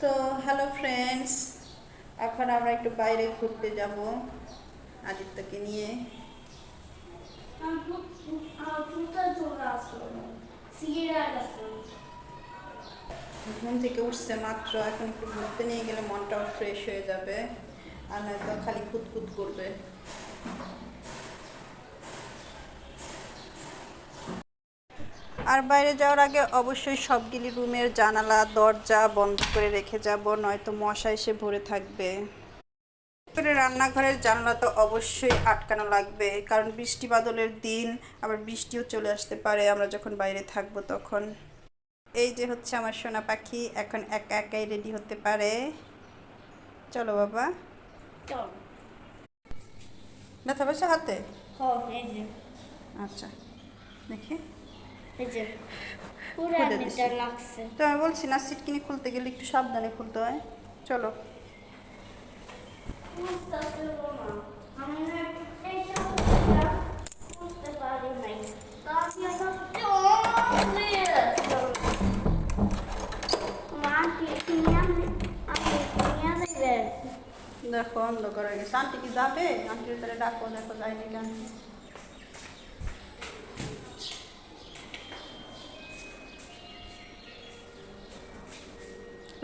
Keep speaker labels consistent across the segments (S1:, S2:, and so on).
S1: তো hello friends এখন আমরা একটু বাইরে ঘুরতে যাব আদিত্যকে নিয়ে। ঘুম থেকে উঠছে মাত্র, এখন একটু ঘুরতে নিয়ে গেলে মনটাও ফ্রেশ হয়ে যাবে আর নয়তো খালি খুঁতখুত করবে। আর বাইরে যাওয়ার আগে অবশ্যই সবগুলি রুমের জানালা দরজা বন্ধ করে রেখে যাব নয়তো মশা এসে ভরে থাকবে। করে রান্নাঘরের জানলা তো অবশ্যই আটকানো লাগবে কারণ বৃষ্টি বাদলের দিন আবার বৃষ্টিও চলে আসতে পারে আমরা যখন বাইরে থাকব তখন। এই যে হচ্ছে আমার সোনা পাখি এখন একা একাই রেডি হতে পারে। চলো বাবা। ব্যথা পাচ্ছে হাতে? আচ্ছা দেখি। তো আমি বলছি না সিটকিনি খুলতে গেলে একটু সাবধানে খুলতে হয়। চলো। দেখো অন্ধকার হয়ে গেছে। আন্টি কি যাবে? আন্টির তাহলে ডাকো দেখো যায়নি কেন।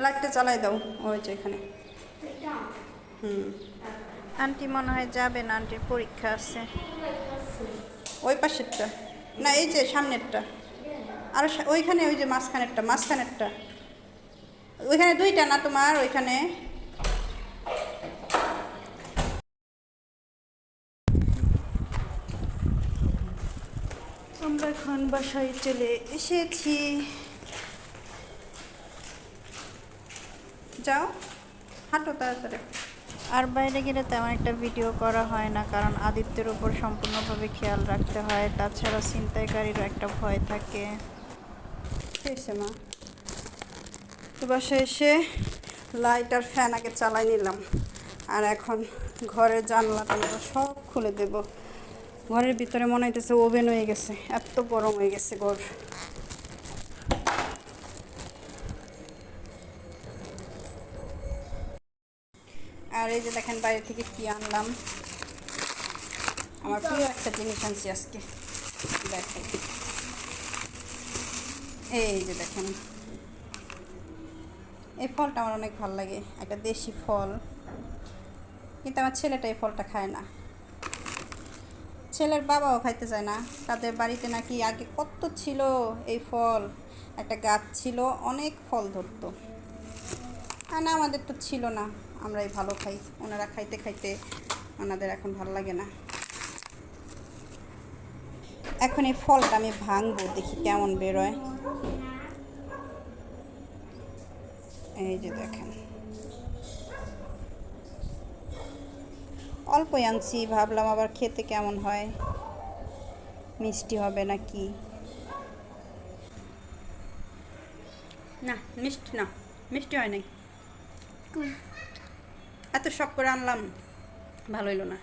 S1: লাইটটা চালাই দাও ওই যে এখানে। হুম। আন্টি মনে হয় যাবে না আন্টির পরীক্ষা আছে। ওই পাশেরটা। না এই যে সামনেরটা। আর ওইখানে ওই যে মাঝখানেরটা মাঝখানেরটা। ওইখানে দুইটা না তোমার ওইখানে? আমরা এখন বাসায় চলে এসেছি। যাও হাঁটো তাড়াতাড়ি। আর বাইরে গেলে তেমন একটা ভিডিও করা হয় না কারণ আদিত্যের উপর সম্পূর্ণভাবে খেয়াল রাখতে হয়। তাছাড়া ছিনতাইকারীরও একটা ভয় থাকে। এসে মা? তো বাসায় এসে লাইট আর ফ্যান আগে চালাই নিলাম। আর এখন ঘরের জানলা টানলা সব খুলে দেব। ঘরের ভিতরে মনে হইতেছে ওভেন হয়ে গেছে এত গরম হয়ে গেছে ঘর। আর এই যে দেখেন বাইরে থেকে কি আনলাম? আমার প্রিয় একটা জিনিস আনছি আজকে। দেখেন। এই যে দেখেন। এই ফলটা আমার অনেক ভালো লাগে, একটা দেশি ফল। কিন্তু আমার ছেলেটা এই ফলটা খায় না। ছেলের বাবাও খাইতে চায় না। তাদের বাড়িতে নাকি আগে কত ছিল এই ফল? একটা গাছ ছিল, অনেক ফল ধরতো। আর না, আমাদের তো ছিল না। আমরাই ভালো খাই। ওনারা খাইতে খাইতে ওনাদের এখন ভালো লাগে না। এখন এই ফলটা আমি ভাঙবো দেখি কেমন বেরোয়। এই যে দেখেন। অল্পই আনছি ভাবলাম আবার খেতে কেমন হয়। মিষ্টি হবে না কি না মিষ্টি না মিষ্টি হয় নাই। এত শখ করে আনলাম ভালো হইল না।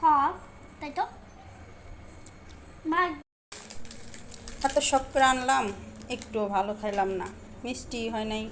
S2: হ্যাঁ তাই তো।
S1: এত শখ করে আনলাম একটু ভালো খাইলাম না। মিষ্টি হয় নাই।